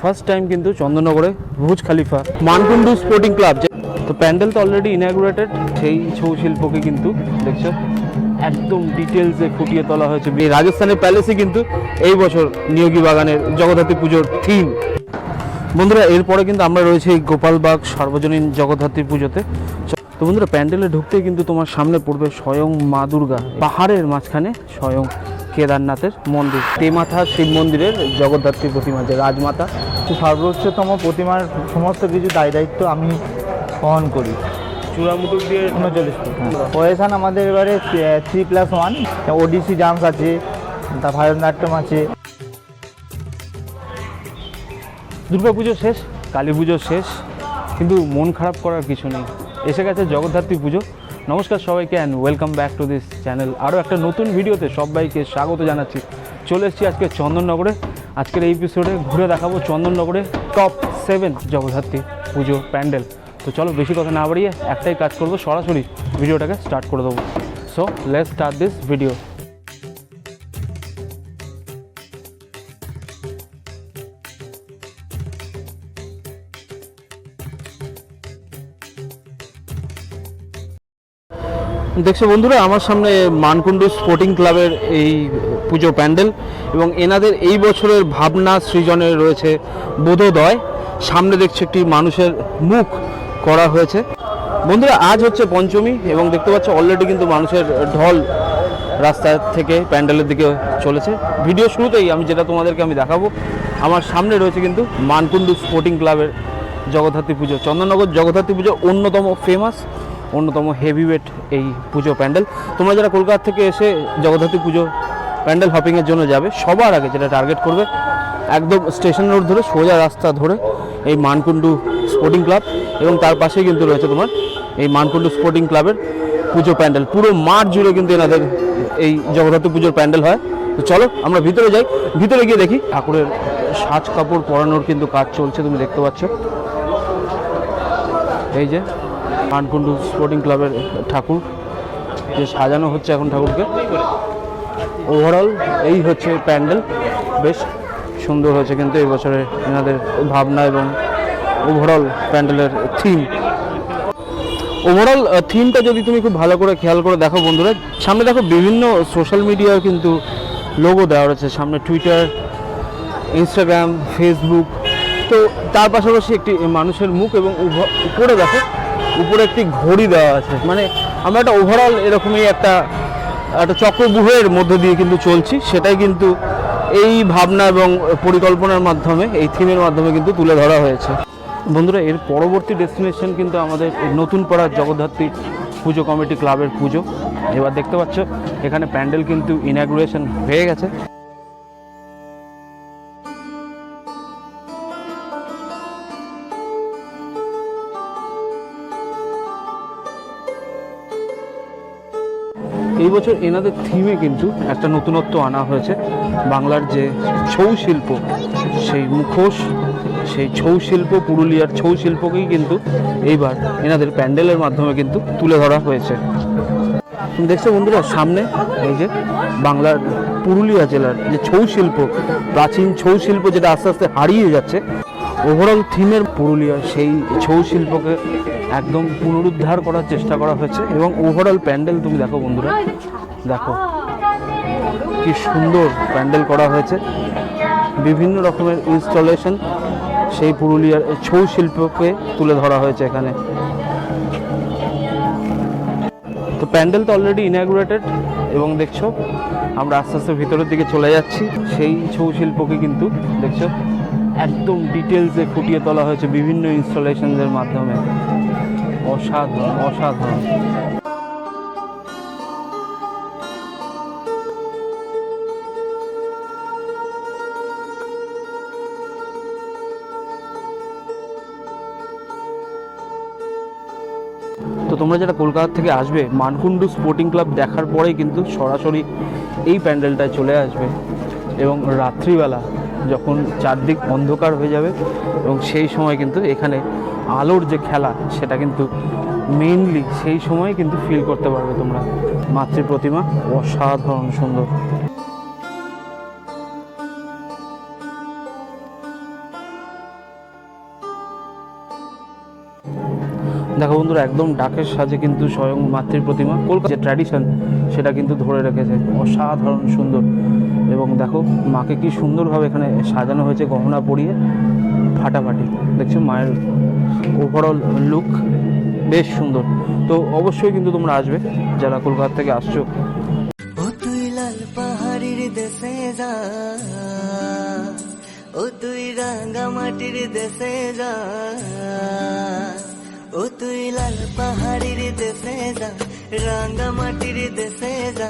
First time কিন্তু চন্দননগরে ভুজ খালিফা Mankundu sporting club তো প্যান্ডেল তো অলরেডি ইনাগুরেটেড সেই ছৌ শিল্পকে কিন্তু দেখছ, একদম ডিটেলসে ফুটিয়ে তোলা হয়েছে। এই রাজস্থানের প্যালেসে কিন্তু এই বছর নিয়োগী বাগানের জগদ্ধাত্রী পুজোর থিম বন্ধুরা, এরপরে কিন্তু আমরা রয়েছে এই গোপালবাগ সার্বজনীন জগদ্ধাত্রী পুজোতে। তো বন্ধুরা, প্যান্ডেলে ঢুকতে কিন্তু তোমার সামনে পড়বে স্বয়ং মা দুর্গা, পাহাড়ের মাঝখানে স্বয়ং কেদারনাথের মন্দির। তেমাথা শিব মন্দিরের জগদ্ধাত্রী প্রতিমা যে রাজমাতা সর্বোচ্চতম প্রতিমার সমস্ত কিছু দায় দায়িত্ব আমি বহন করি। চূড়ামুটুক দিয়ে উনচল্লিশ ফুট। পয়সান আমাদের এবারে three plus one. Odissi dance আছে তা ভারতনাট্যম আছে। দুর্গাপুজো শেষ কালী পুজো শেষ কিন্তু মন খারাপ করার কিছু নেই। এসে গেছে জগদ্ধাত্রী পুজো। নমস্কার সবাইকে and welcome back to this channel আরও একটা নতুন ভিডিওতে সবাইকে স্বাগত জানাচ্ছি। চলে এসেছি আজকে চন্দননগরে। আজকের এই এপিসোডে ঘুরে দেখাবো চন্দননগরে টপ সেভেন জগদ্ধাত্রী পুজো প্যান্ডেল। তো চলো বেশি কথা না বাড়িয়ে একটাই কাজ করব, সরাসরি ভিডিওটাকে স্টার্ট করে দেবো। So let start this video দেখছ বন্ধুরা, আমার সামনে মানকুণ্ডু স্পোর্টিং ক্লাবের এই পুজো প্যান্ডেল এবং এনাদের এই বছরের ভাবনা সৃজনে রয়েছে বোধোদয়। সামনে দেখছ একটি মানুষের মুখ করা হয়েছে। বন্ধুরা, আজ হচ্ছে পঞ্চমী এবং দেখতে পাচ্ছ অলরেডি কিন্তু মানুষের ঢল রাস্তা থেকে প্যান্ডেলের দিকে চলেছে। ভিডিও শুরুতেই আমি যেটা তোমাদেরকে আমি দেখাবো, আমার সামনে রয়েছে কিন্তু মানকুণ্ডু স্পোর্টিং ক্লাবের জগদ্ধাত্রী পুজো। চন্দননগর জগদ্ধাত্রী পুজো অন্যতম ফেমাস অন্যতম হেভিওয়েট এই পুজো প্যান্ডেল। তোমরা যারা কলকাতা থেকে এসে জগদ্ধাত্রী পুজো প্যান্ডেল হপিংয়ের জন্য যাবে, সবার আগে যেটা টার্গেট করবে, একদম স্টেশন রোড ধরে সোজা রাস্তা ধরে এই মানকুণ্ডু স্পোর্টিং ক্লাব এবং তার পাশেই কিন্তু রয়েছে তোমার এই মানকুণ্ডু স্পোর্টিং ক্লাবের পুজো প্যান্ডেল। পুরো মাঠ জুড়ে কিন্তু এনাদের এই জগদ্ধাত্রী পুজোর প্যান্ডেল হয়। তো চলো, আমরা ভিতরে যাই। ভিতরে গিয়ে দেখি ঠাকুরের সাজ কাপড় পরানোর কিন্তু কাজ চলছে, তুমি দেখতে পাচ্ছ। এই যে মানকুণ্ডু স্পোর্টিং ক্লাবের ঠাকুর, যে সাজানো হচ্ছে এখন ঠাকুরকে। ওভারঅল এই হচ্ছে প্যান্ডেল। বেশ সুন্দর হয়েছে কিন্তু এই বছরে এনাদের ভাবনা এবং ওভারঅল প্যান্ডেলের থিম ওভারঅল থিমটা যদি তুমি খুব ভালো করে খেয়াল করে দেখো বন্ধুরা, সামনে দেখো বিভিন্ন সোশ্যাল মিডিয়ার কিন্তু লোগো দেওয়া রয়েছে। সামনে টুইটার ইনস্টাগ্রাম ফেসবুক তো তার পাশাপাশি একটি মানুষের মুখ এবং উপরে দেখো উপরে একটি ঘড়ি দেওয়া আছে। মানে আমরা একটা ওভারঅল এরকমই একটা একটা চক্রবুহের মধ্যে দিয়ে কিন্তু চলছি। সেটাই কিন্তু এই ভাবনা এবং পরিকল্পনার মাধ্যমে, এই থিমের মাধ্যমে কিন্তু তুলে ধরা হয়েছে। বন্ধুরা, এর পরবর্তী ডেস্টিনেশন কিন্তু আমাদের নতুন পাড়ার জগদ্ধাত্রী পুজো কমিটি ক্লাবের পুজো। এবার দেখতে পাচ্ছ, এখানে প্যান্ডেল কিন্তু ইনাগুরেশন হয়ে গেছে। এই বছর এনাদের থিমে কিন্তু একটা নতুনত্ব আনা হয়েছে। বাংলার যে ছৌ শিল্প, সেই মুখোশ, সেই ছৌ শিল্প, পুরুলিয়ার ছৌ শিল্পকেই কিন্তু এইবার এনাদের প্যান্ডেলের মাধ্যমে কিন্তু তুলে ধরা হয়েছে। দেখছ বন্ধুরা, সামনে এই যে বাংলার পুরুলিয়া জেলার যে ছৌ শিল্প, প্রাচীন ছৌ শিল্প যেটা আস্তে আস্তে হারিয়ে যাচ্ছে ওভারঅল থিমের পুরুলিয়ার সেই ছৌ শিল্পকে একদম পুনরুদ্ধার করার চেষ্টা করা হয়েছে এবং ওভারঅল প্যান্ডেল তুমি দেখো বন্ধুরা। দেখো কি সুন্দর প্যান্ডেল করা হয়েছে। বিভিন্ন রকমের ইনস্টলেশন সেই পুরুলিয়ার ছৌ শিল্পকে তুলে ধরা হয়েছে এখানে। তো প্যান্ডেল তো অলরেডি ইনাগুরেটেড এবং দেখছ, আমরা আস্তে আস্তে ভিতরের দিকে চলে যাচ্ছি। সেই ছৌ শিল্পকে কিন্তু দেখছ একদম ডিটেলসে ফুটিয়ে তোলা হয়েছে বিভিন্ন ইনস্টলেশনদের মাধ্যমে। অসাধারণ অসাধারণ। তো তোমরা যারা কলকাতা থেকে আসবে, মানকুণ্ডু স্পোর্টিং ক্লাব দেখার পরেই কিন্তু সরাসরি এই প্যান্ডেলটায় চলে আসবে এবং রাত্রিবেলা যখন চারদিক অন্ধকার হয়ে যাবে এবং সেই সময় কিন্তু এখানে আলোর যে খেলা, সেটা কিন্তু মেইনলি সেই সময় কিন্তু ফিল করতে পারবে তোমরা। মাতৃ প্রতিমা অসাধারণ সুন্দর। দেখো বন্ধুরা, একদম ডাকের সাজে কিন্তু স্বয়ং মাতৃ প্রতিমা। কলকাতার যে ট্র্যাডিশন সেটা কিন্তু ধরে রেখেছে। অসাধারণ সুন্দর। এবং দেখো মাকে কি সুন্দরভাবে এখানে সাজানো হয়েছে, গহনা পরিয়ে ফাটাফাটি। দেখছ মায়ের ওভারঅল লুক বেশ সুন্দর। তো অবশ্যই কিন্তু তোমরা আসবে, যারা কলকাতা থেকে আসছো। ও তুই লাল পাহাড়ির দেশে যা, ও তুই রাঙ্গা মাটির দেশে যা, ও তুই লাল পাহাড়ির দেশে যা রাঙ্গা মাটির দেশে যা।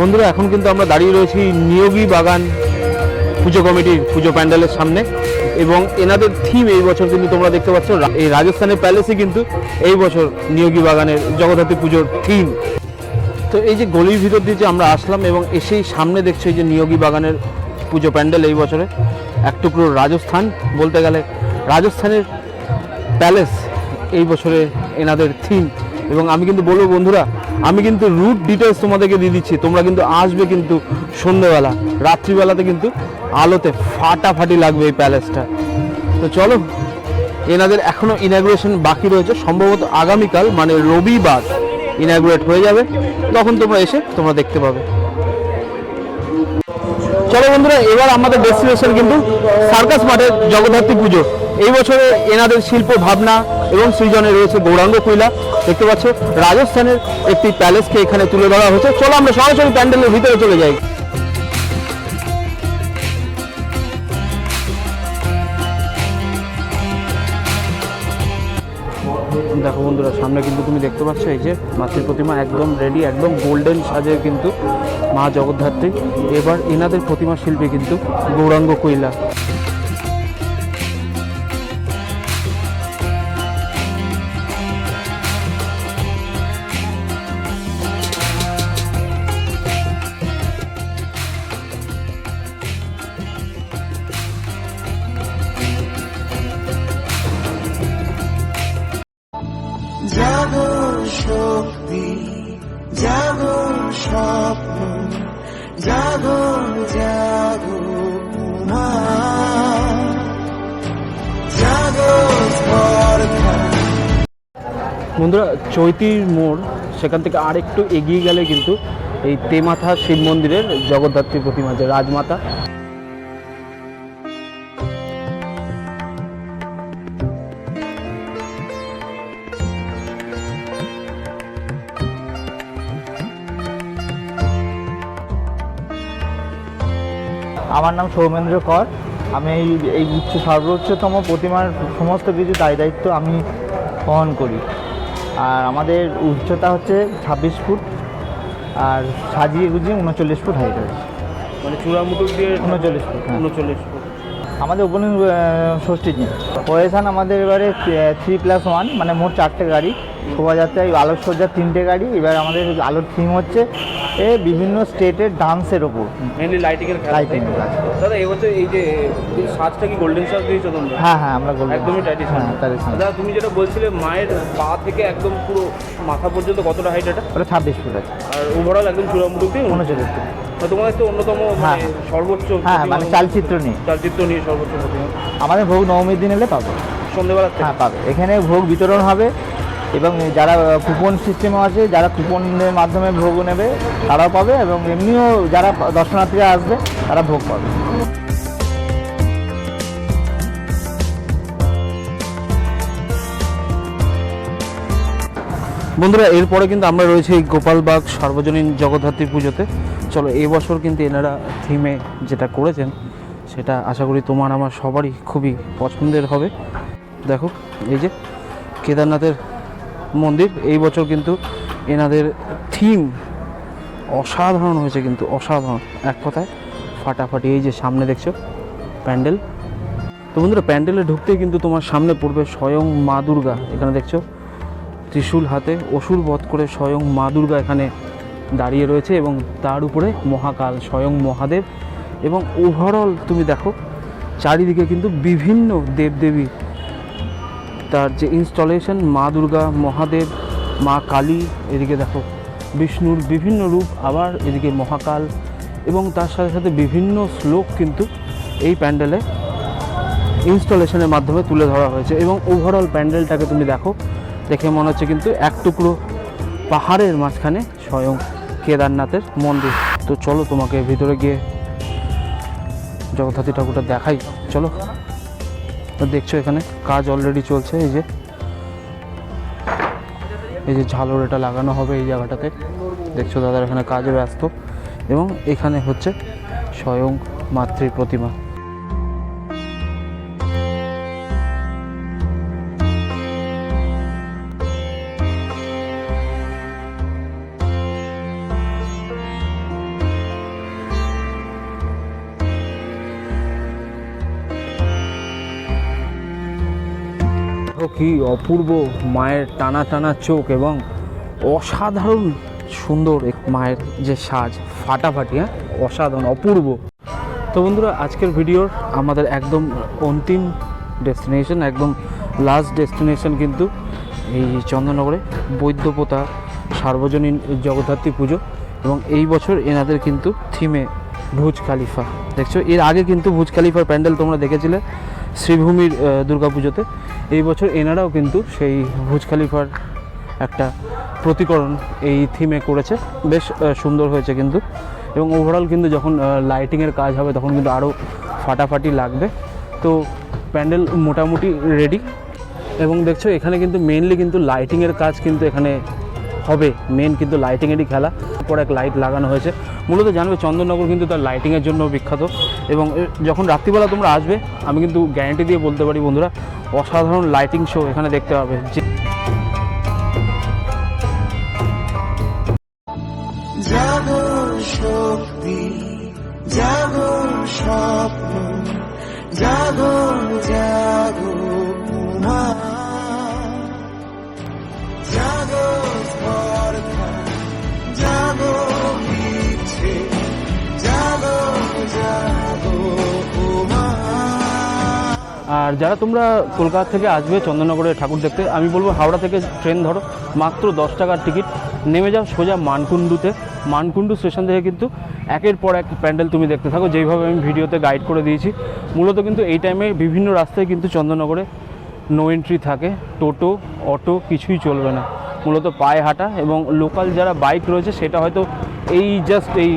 বন্ধুরা, এখন কিন্তু আমরা দাঁড়িয়ে রয়েছি নিয়োগী বাগান পুজো কমিটির পুজো প্যান্ডেলের সামনে এবং এনাদের থিম এই বছর কিন্তু তোমরা দেখতে পাচ্ছ এই রাজস্থানের প্যালেসই কিন্তু এই বছর নিয়োগী বাগানের জগদ্ধাত্রী পুজোর থিম তো এই যে গলির ভিতর দিয়ে যে আমরা আসলাম এবং এসেই সামনে দেখছ এই যে নিয়োগী বাগানের পুজো প্যান্ডেল এই বছরে, এক টুকরো রাজস্থান বলতে গেলে রাজস্থানের প্যালেস এই বছরে এনাদের থিম এবং আমি কিন্তু বলব বন্ধুরা, আমি কিন্তু রুট ডিটেলস তোমাদেরকে দিয়ে দিচ্ছি। তোমরা কিন্তু আসবে কিন্তু সন্ধ্যেবেলা, রাত্রিবেলাতে কিন্তু আলোতে ফাটাফাটি লাগবে এই প্যালেসটা তো চলো, এনাদের এখনও ইনাগুরেশন বাকি রয়েছে। সম্ভবত আগামীকাল মানে রবিবার ইনাগুরেট হয়ে যাবে। তখন তোমরা এসে তোমরা দেখতে পাবে। চলো বন্ধুরা, এবার আমাদের ডেস্টিনেশন কিন্তু সার্কাস মাঠের জগদ্ধাত্রী পুজো। এই বছরে এনাদের শিল্প ভাবনা এবং সৃজনে রয়েছে গৌরাঙ্গ কুইলা। দেখতে পাচ্ছ, রাজস্থানের একটি প্যালেসকে এখানে তুলে ধরা হয়েছে। চলো আমরা সরাসরি প্যান্ডেলের ভিতরে চলে যাই। দেখো বন্ধুরা, সামনে কিন্তু তুমি দেখতে পাচ্ছ, এই যে মাতৃ প্রতিমা একদম রেডি একদম গোল্ডেন সাজে কিন্তু মা জগদ্ধাত্রী। এবার এনাদের প্রতিমা শিল্পী কিন্তু গৌরাঙ্গ কৈলা শক্তি জাগো স্বপ্ন, জাগো জাগো জাগো বন্ধুরা, চৈতির মোড়, সেখান থেকে আর একটু এগিয়ে গেলে কিন্তু এই তেমাথা শিব মন্দিরের জগদ্ধাত্রী প্রতিমা যে রাজমাতা আমার নাম সৌমেন্দ্র কর। আমি এই এই উচ্চ সর্বোচ্চতম প্রতিমার সমস্ত কিছু দায় দায়িত্ব আমি বহন করি। আর আমাদের উচ্চতা হচ্ছে ছাব্বিশ ফুট আর সাজিয়ে গুজিয়ে উনচল্লিশ ফুট হাইট আছে। মানে চূড়ামুটুক দিয়ে উনচল্লিশ ফুট হ্যাঁ। উনচল্লিশ ফুট। আমাদের ওপেনিং ষষ্ঠী দিন। পয়সান আমাদের এবারে থ্রি প্লাস ওয়ান মানে মোট চারটে গাড়ি। শোভাযাত্রায় আলোকসজ্জার তিনটে গাড়ি। এবার আমাদের আলোর থিম হচ্ছে এ বিভিন্ন স্টেটের ডান্সের ওপর মেনলি লাইটিংয়ের খেলা। লাইটিং দাদা এবছর এই যে সাজটা কি গোল্ডেন সাজ দিয়েছ তোমরা? হ্যাঁ হ্যাঁ আমরা বলব একদমই ট্র্যাডিশনাল হ্যাঁ দাদা তুমি যেটা বলছিলে মায়ের পা থেকে একদম পুরো মাথা পর্যন্ত কতটা হাইট এটা? ওটা ছাব্বিশ ফুট আছে। আর ওভারঅল একদম দিয়ে উনচল্লিশ ফুট। তোমাদের তো অন্যতম হ্যাঁ। মানে সর্বোচ্চ হ্যাঁ মানে চালচিত্র নিয়ে। চালচিত্র নিয়ে সর্বোচ্চ আমাদের ভোগ নবমীর দিন এলে পাবে। সন্ধ্যেবেলা হ্যাঁ পাবে। এখানে ভোগ বিতরণ হবে। এবং যারা কুপন সিস্টেম আছে, যারা কুপনের মাধ্যমে ভোগ নেবে, তারাও পাবে এবং এমনিও যারা দর্শনার্থীরা আসবে, তারা ভোগ পাবে। বন্ধুরা, এরপরে কিন্তু আমরা রয়েছি এই গোপালবাগ সর্বজনীন জগদ্ধাত্রী পুজোতে। চলো, এই বছর কিন্তু এনারা থিমে যেটা করেছেন, সেটা আশা করি তোমার, আমার সবারই খুবই পছন্দের হবে। দেখো, এই যে কেদারনাথের মন্দির। এই বছর কিন্তু এনাদের থিম অসাধারণ হয়েছে কিন্তু, অসাধারণ। এক কথায় ফাটাফাটি, এই যে সামনে দেখছ, প্যান্ডেল। তো বন্ধুরা, প্যান্ডেলে ঢুকতেই কিন্তু তোমার সামনে পড়বে স্বয়ং মা দুর্গা। এখানে দেখছ, ত্রিশূল হাতে অসুর বধ করে স্বয়ং মা দুর্গা এখানে দাঁড়িয়ে রয়েছে এবং তার উপরে মহাকাল, স্বয়ং মহাদেব এবং ওভারঅল তুমি দেখো, চারিদিকে কিন্তু বিভিন্ন দেবদেবী তার যে ইনস্টলেশন মা দুর্গা, মহাদেব, মা কালী, এদিকে দেখো, বিষ্ণুর বিভিন্ন রূপ আবার এদিকে মহাকাল এবং তার সাথে সাথে বিভিন্ন শ্লোক কিন্তু এই প্যান্ডেলে ইনস্টলেশনের মাধ্যমে তুলে ধরা হয়েছে এবং ওভারঅল প্যান্ডেলটাকে তুমি দেখো, দেখে মনে হচ্ছে কিন্তু এক টুকরো পাহাড়ের মাঝখানে স্বয়ং কেদারনাথের মন্দির। তো চলো তোমাকে ভিতরে গিয়ে জগদ্ধাত্রী ঠাকুরটা দেখাই। চলো। দেখছ এখানে কাজ অলরেডি চলছে, এই যে। এই যে ঝালর এটা লাগানো হবে এই জায়গাটাতে। দেখছ দাদার এখানে কাজে ব্যস্ত। এবং এখানে হচ্ছে স্বয়ং মাতৃ প্রতিমা। কি অপূর্ব মায়ের টানা টানা চোখ এবং অসাধারণ সুন্দর এক মায়ের যে সাজ, ফাটাফাটি হ্যাঁ? অসাধারণ, অপূর্ব। তো বন্ধুরা, আজকের ভিডিওর আমাদের একদম অন্তিম ডেস্টিনেশন, একদম লাস্ট ডেস্টিনেশন কিন্তু এই চন্দননগরে বৈদ্যপোতা সার্বজনীন জগদ্ধাত্রী পুজো এবং এই বছর এনাদের কিন্তু থিমে ভুজ খালিফা। দেখছ, এর আগে কিন্তু ভুজ খালিফার প্যান্ডেল তোমরা দেখেছিলে শ্রীভূমির দুর্গাপুজোতে। এই বছর এনারাও কিন্তু সেই ভুজ খালিফার একটা প্রতিকরণ এই থিমে করেছে। বেশ সুন্দর হয়েছে কিন্তু। এবং ওভারঅল কিন্তু যখন লাইটিংয়ের কাজ হবে তখন কিন্তু আরও ফাটাফাটি লাগবে। তো প্যান্ডেল মোটামুটি রেডি এবং দেখছ এখানে কিন্তু মেনলি কিন্তু লাইটিংয়ের কাজ কিন্তু এখানে হবে। মেন কিন্তু লাইটিংয়েরই খেলা। পর এক লাইট লাগানো হয়েছে। মূলত জানবে চন্দননগর কিন্তু তার লাইটিংয়ের জন্য বিখ্যাত। এবং যখন রাত্রিবেলা তোমরা আসবে, আমি কিন্তু গ্যারান্টি দিয়ে বলতে পারি বন্ধুরা, অসাধারণ লাইটিং শো এখানে দেখতে পাবে। যে জাগো আর যারা তোমরা কলকাতা থেকে আসবে চন্দননগরের ঠাকুর দেখতে, আমি বলব হাওড়া থেকে ট্রেন ধরো, মাত্র দশ টাকার টিকিট। নেমে যাও সোজা মানকুণ্ডুতে। মানকুণ্ডু স্টেশন থেকে কিন্তু একের পর এক প্যান্ডেল তুমি দেখতে থাকো, যেইভাবে আমি ভিডিওতে গাইড করে দিয়েছি। মূলত কিন্তু এই টাইমে বিভিন্ন রাস্তায় কিন্তু চন্দননগরে নো এন্ট্রি থাকে। টোটো, অটো কিছুই চলবে না। মূলত পায়ে হাঁটা এবং লোকাল যারা বাইক রয়েছে, সেটা হয়তো এই জাস্ট এই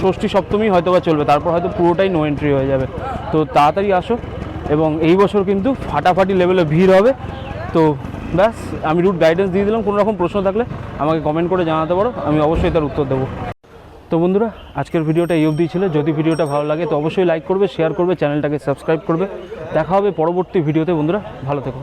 ষষ্ঠী সপ্তমী হয়তো বা চলবে, তারপর হয়তো পুরোটাই নো এন্ট্রি হয়ে যাবে। তো তাড়াতাড়ি আসো। এবং এই বছর কিন্তু ফাটাফাটি লেভেলে ভিড় হবে। তো ব্যাস, আমি রুট গাইডেন্স দিয়ে দিলাম, কোনো রকম প্রশ্ন থাকলে আমাকে কমেন্ট করে জানাতে পারো, আমি অবশ্যই তার উত্তর দেবো। তো বন্ধুরা, আজকের ভিডিওটা এই অবধি ছিল। যদি ভিডিওটা ভালো লাগে, তো অবশ্যই লাইক করবে শেয়ার করবে চ্যানেলটাকে সাবস্ক্রাইব করবে। দেখা হবে পরবর্তী ভিডিওতে বন্ধুরা, ভালো থেকো।